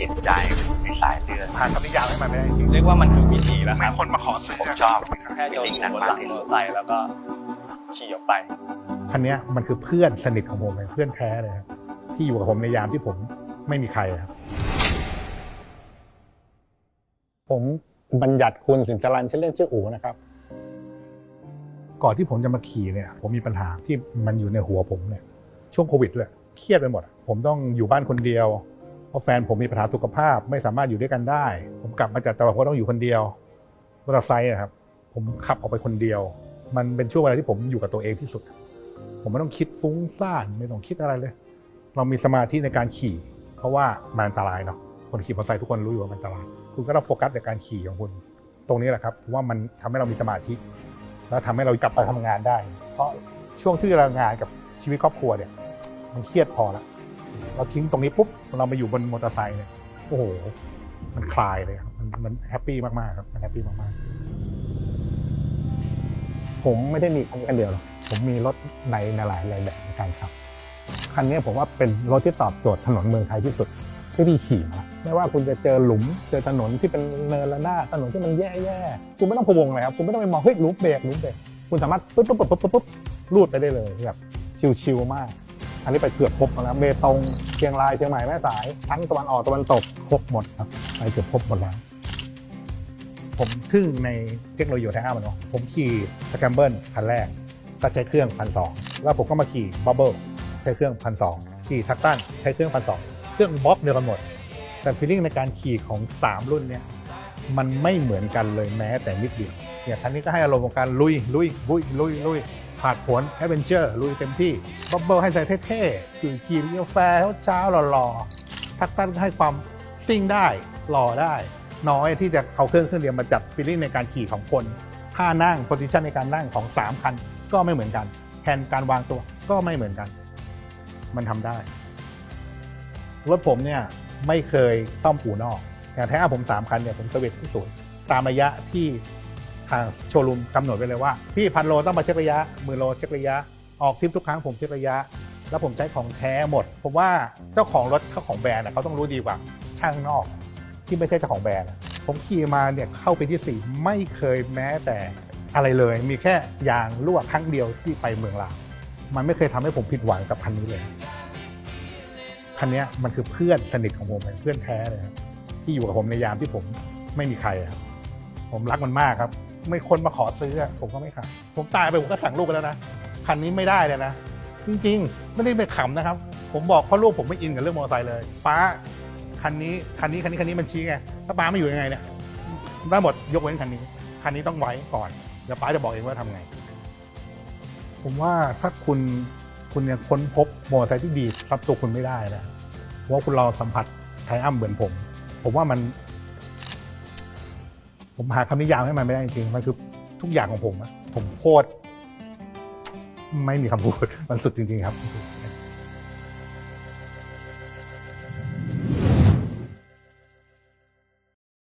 จิตใจในสายเลือดหาคำนิยามให้มันไม่ได้จริงเรียกว่ามันคือวิถีแล้วๆคไม่รับคนมาขอซื้อผมชอบแค่โยนอยู่บนหลังมอเตอร์ไซค์แล้วก็ขี่ออกไปคันเนี้ยมันคือเพื่อนสนิทของผมเลยเพื่อนแท้เลยครับที่อยู่กับผมในยามที่ผมไม่มีใครครับ ผมบัญญัติคุณสินจรันชื่อเล่นชื่ออูนะครับ ก่อนที่ผมจะมาขี่เนี่ย ผมมีปัญหาที่มันอยู่ในหัวผมเนี่ย ช่วงโควิดด้วยเครียดไปหมดอะผมต้องอยู่บ้านคนเดียว เพราะแฟนผมมีปัญหาสุขภาพไม่สามารถอยู่ด้วยกันได้ ผมกลับมาจากตะวันตกต้องอยู่คนเดียวมอเตอร์ไซค์อะครับ ผมขับออกไปคนเดียว มันเป็นช่วงเวลาที่ผมอยู่กับตัวเองที่สุด ผมไม่ต้องคิดฟุ้งซ่านไม่ต้องคิดอะไรเลย เรามีสมาธิในการขี่ เพราะว่ามันอันตรายเนาะคนขี่มอเตอร์ไซค์ทุกคนรู้อยู่ว่ามันอันตรายคุณก็ต้องโฟกัสในการขี่ของคุณ ตรงนี้แหละครับว่ามันทำให้เรามีสมาธิ แล้วทำให้เรากลับไปทำงานได้ เพราะช่วงที่เรางานกับชีวิตครอบครัวเนี่ย มันเครียดพอและ เราทิ้งตรงนี้ปุ๊บเรามาอยู่บนมอเตอร์ไซค์เนี่ยโอ้โห มันคลายเลยครับมันมันแฮปปี้มากๆครับมันแฮปปี้มากๆ ผมไม่ได้มีคันนี้คันเดียวหรอกผมมีรถในหลายหลายแบบในการขับคันนี้ผมว่าเป็นรถที่ตอบโจทย์ถนนเมืองไทยที่สุดที่พี่ขี่มาไม่ว่าคุณจะเจอหลุมเจอถนนที่เป็นเนินระนาดถนนที่มันแย่ๆคุณไม่ต้องพะวงเลยครับคุณไม่ต้องไปมองเฮ้ยลุมเบรกลุมเบรกคุณสามารถปุ๊บปุ๊บปุ๊บปุ๊บปุ๊บปุ๊บลูดไปได้เลยแบบชิวๆมาก อันนี้ไปเกือบครบแล้วเบตงเชียงรายเชียงใหม่แม่สายทั้งตะวันออกตะวันตกครบหมดครับไปเกือบครบหมดแล้วผมทึ่งในเทคโนโลยีแท้มันเนาะผมขี่สแคมเบิลคันแรกก็ใช้เครื่องพันสองแล้วผมก็มาขี่บับเบิลใช้เครื่องพันสองขี่ทักตันใช้เครื่องพันสองเครื่องบล็อกเดียวกันหมด แต่ฟีลลิ่งในการขี่ของ 3 รุ่นเนี่ยมันไม่เหมือนกันเลยแม้แต่นิดเดียวเนี่ยคันนี้ก็ให้อารมณ์ของการลุยลุยลุยลุยลุย ผานผลแอดเวนเจอร์ลุยเต็มที่บับเบิลให้ใส่เท่ๆขี่ขี่กาแฟเช้าหล่อๆทักตันให้ความซิ่งได้หล่อได้ น้อยที่จะเอาเครื่องเครื่องเดียวมาจัดฟีลลิ่งในการขี่ของคนท่านั่งโพซิชันในการนั่งของ 3 คัน ก็ไม่เหมือนกันแผนการวางตัวก็ไม่เหมือนกัน มันทำได้รถผมเนี่ยไม่เคยซ่อมอู่นอกอย่แท้ผมสามคันเนี่ยผมเซอร์วิสที่ศูนย์ตามระยะที่ ทางโชว์รูมกำหนดไว้เลยว่า พี่พันโลต้องมาเช็คระยะหมื่นโลเช็คระยะออกทริปทุกครั้งผมเช็คระยะ แล้วผมใช้ของแท้หมด ผมว่าเจ้าของรถเจ้าของแบรนด์เขาต้องรู้ดีกว่าช่างนอก ที่ไม่ใช่เจ้าของแบรนด์ผมขี่มาเนี่ยเข้าไปที่สี่ไม่เคยแม้แต่อะไรเลย มีแค่ยางรั่วครั้งเดียวที่ไปเมืองลาวมันไม่เคยทำให้ผมผิดหวังกับคันนี้เลยคันนี้มันคือเพื่อนสนิทของผมเลยเพื่อนแท้เลยครับที่อยู่กับผมในยามที่ผมไม่มีใครครับผมรักมันมากครับ ไม่คนมาขอซื้ออะผมก็ไม่ขายผมตายไปผมก็สั่งลูกไปแล้วนะคันนี้ไม่ได้เลยนะ จริงๆ ไม่ได้ไปขำนะครับ ผมบอกเพราะลูกผมไม่อินกับเรื่องมอเตอร์ไซค์เลยป้าคันนี้คันนี้คันนี้คันนี้มันชี้ไงถ้าป้าไม่อยู่ยังไงเนี่ยได้หมดยกเว้นคันนี้ คันนี้ต้องไว้ก่อนเดี๋ยวป้าจะบอกเองว่าทำไง ผมว่าถ้าคุณคุณยังค้นพบมอเตอร์ไซค์ที่ดีรับตัวคุณไม่ได้นะเพราะว่าคุณลองสัมผัสไทอัมเหมือนผม ผมว่ามัน ผมหาคำนิยามให้มันไม่ได้จริงๆมันคือทุกอย่างของผมอะผมโคตรไม่มีคำพูดมันสุดจริง ๆ ครับ